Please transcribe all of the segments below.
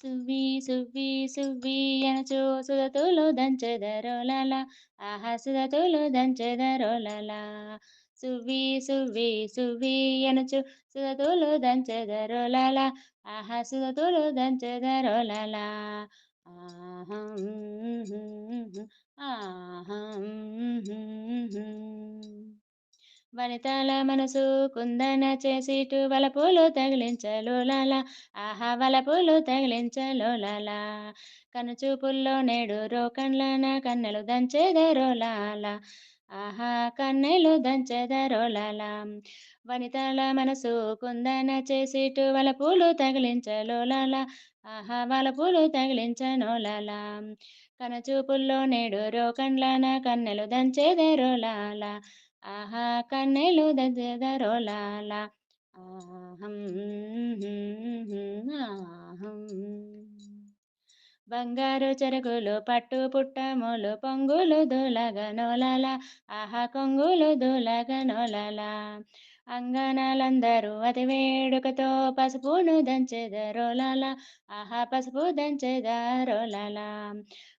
సువ్వి సువ్వి సువ్వి అనచో సుధతులు దంచెదరోలల. ఆహా సుధతులు దంచెదరోలల. సువ్వి సువ్వి సువ్వి అనచు సుధతులు దంచెదరోలల. ఆహా సుధతులు దంచెదరోలల. ఆహం ఆహం వనితల మనసు కుందన చేసిటు వలపులు తగిలించలోలాల ఆహా వలపులు తగిలించలోలాల కనుచూపుల్లో నేడు రోకన్లన కన్నెలు దంచెదరోలాల ఆహా కన్నెలు దంచెదరోలాల వనితల మనసు కుందన చేసిటు వలపులు తగిలించలోలాల ఆహా వలపులు తగిలించనోలాల కనుచూపుల్లో నేడు రోకండ్లన కన్నెలు దంచెదరోలాల ఆహా కన్నెలు దద్దరోలాల ఆహం ఆహం. బంగారు చెరుకులు పట్టు పుట్టములు పొంగులు దూలగనోలల ఆహా కొంగులు దూలగనోలల అంగనాలందరూ అతి వేడుకతో పసుపును దంచెదరోలల ఆహా పసుపు దంచెదరోలల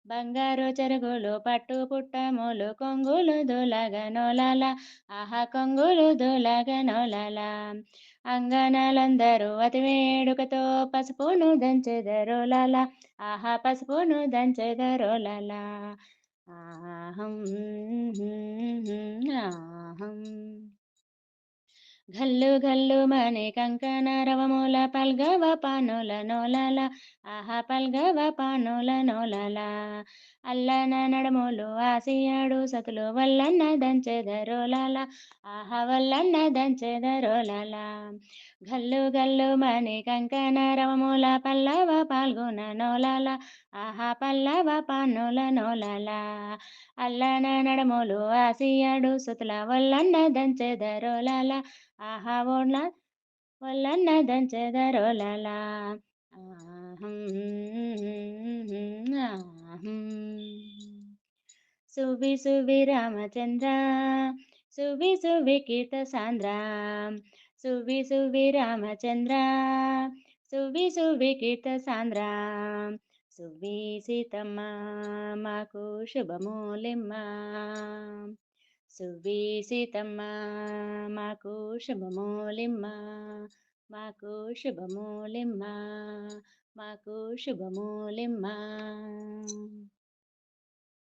బంగారు చెరుగులు పట్టు పుట్టములు కొంగులు దూలగనోలల ఆహా కొంగులు దూలగనోలల అంగనాలందరూ అతి వేడుకతో పసుపును దంచెదరోలల ఆహా పసుపును దంచెదరోలల ఆహం. ఘల్లు ఘల్లు మనే కంకణ రవముల పల్గవ పానుల నోలల ఆహా పల్గవ పానుల నోలల. అల్లన నడములు ఆసియాడు సతులు వల్లన్న దంచెదరోలల ఆహా వల్లన్న దంచెదరోలల గల్లు గల్లు మని కంకణ రవముల పల్లవ పాల్గొన నోలల ఆహా పల్లవ పానుల నోలల. అల్లన నడములు ఆసియాడు సతుల వల్లన్న దంచెదరోలల ఆహా ఓళ్ళ వల్లన్న దంచెదరోలల. ఆహం ఆహం. సువి సువి రామచంద్ర సువి సువి కీర్త సాంద్ర. సువి సువి రామచంద్ర సువి సువి కీర్త సాంద్ర. సువి సీతమ్మ మాకు శుభమూలిమ్మ. సువి మాకు శుభమూలిమ్మ మాకు శుభమూలిమ్మ మాకు శుభమూలిమ్మ.